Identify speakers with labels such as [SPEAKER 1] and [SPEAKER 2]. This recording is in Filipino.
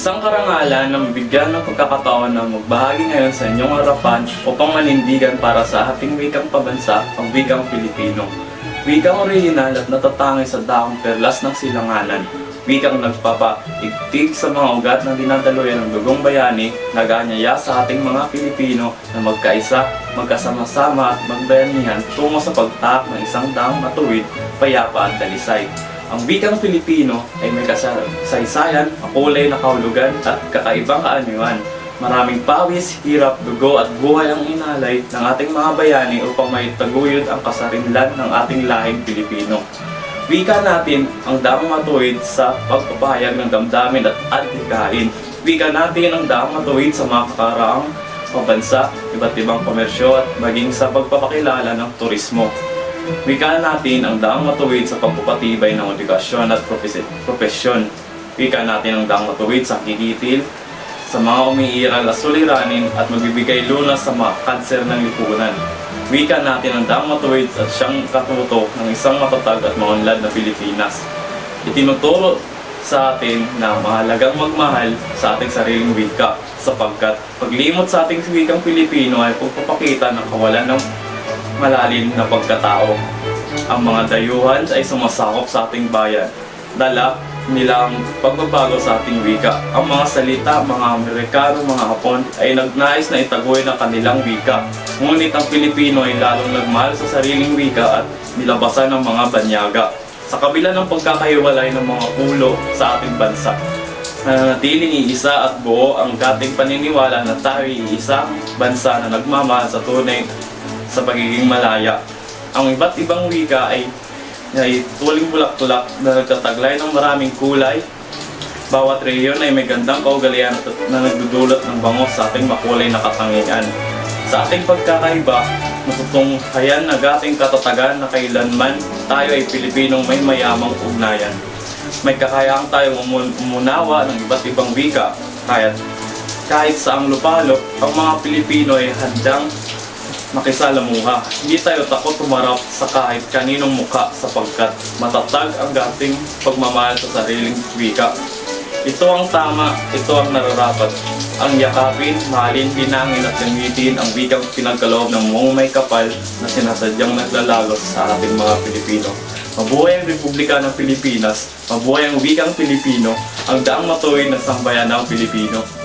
[SPEAKER 1] Isang karangalan na mabigyan ng pagkakataon na magbahagi ngayon sa inyong harapan upang manindigan para sa ating wikang pabansa, ang wikang Pilipino. Wikang orihinal at natatangi sa daang perlas ng silanganan. Wikang nagpapaigtig sa mga ugat na dinadaluyan ng dugong bayani, naganyaya sa ating mga Pilipino na magkaisa, magkasama-sama at magbayanihan tungo sa pagtaak ng isang daang matuwid, payapa at dalisay. Ang wikang Pilipino ay may kasaysayan, makulay na kahulugan at kakaibang kaanyuan. Maraming pawis, hirap, dugo at buhay ang inalay ng ating mga bayani upang maitaguyod ang kasarinlan ng ating lahing Pilipino. Wika natin ang daang matuwid sa pagpapahayag ng damdamin at adhikain. Wika natin ang daang matuwid sa mga kakaraang pabansa, iba't ibang komersyo at maging sa pagpapakilala ng turismo. Wika natin ang daang matuwid sa pagpapatibay ng edukasyon at propesyon. Wika natin ang daang matuwid sa kikitil, sa mga umiiral na suliranin at magbibigay lunas sa mga kanser ng lipunan. Wika natin ang daang matuwid at siyang katuto ng isang matatag at maunlad na Pilipinas. Itinuturo sa atin na mahalagang magmahal sa ating sariling wika sapagkat paglimot sa ating wikang Pilipino ay pagpapakita ng kawalan ng malalim na pagkatao. Ang mga dayuhan ay sumasakop sa ating bayan. Dala nila ang pagbabago sa ating wika. Ang mga salita, mga Amerikano, mga Hapon ay nagnais na itagoy ng kanilang wika. Ngunit ang Pilipino ay lalong nagmahal sa sariling wika at nilabasan ng mga banyaga. Sa kabila ng pagkakahiwalay ng mga ulo sa ating bansa, nananatiling iisa at buo ang dating paniniwala na tayo ay isang bansa na nagmamahal sa tunay sa pagiging malaya. Ang iba't ibang wika ay, ay tuling bulak-tulak na nagtataglay ng maraming kulay. Bawat rehiyon ay may gandang kaugalian at na nagdudulot ng bangos sa ating makulay na katangian. Sa ating pagkakaiba, matutunghayan na ating katatagan na kailanman tayo ay Pilipinong may mayamang ugnayan. May kakayaan tayong umun- umunawa ng iba't ibang wika, kahit kahit sa ang lupalop, ang mga Pilipino ay handang makisalamuha. Hindi tayo takot tumarap sa kahit kaninong muka sapagkat matatag ang dating pagmamahal sa sariling wika. Ito ang tama, ito ang nararapat. Ang yakapin, mahalin, hinangin at langitin ang wikang pinagkaloob ng mong may kapal na sinasadyang naglalagos sa ating mga Pilipino. Mabuhay ang Republika ng Pilipinas, mabuhay ang wikang Pilipino, ang daang matuwid ng sambayan ng Pilipino.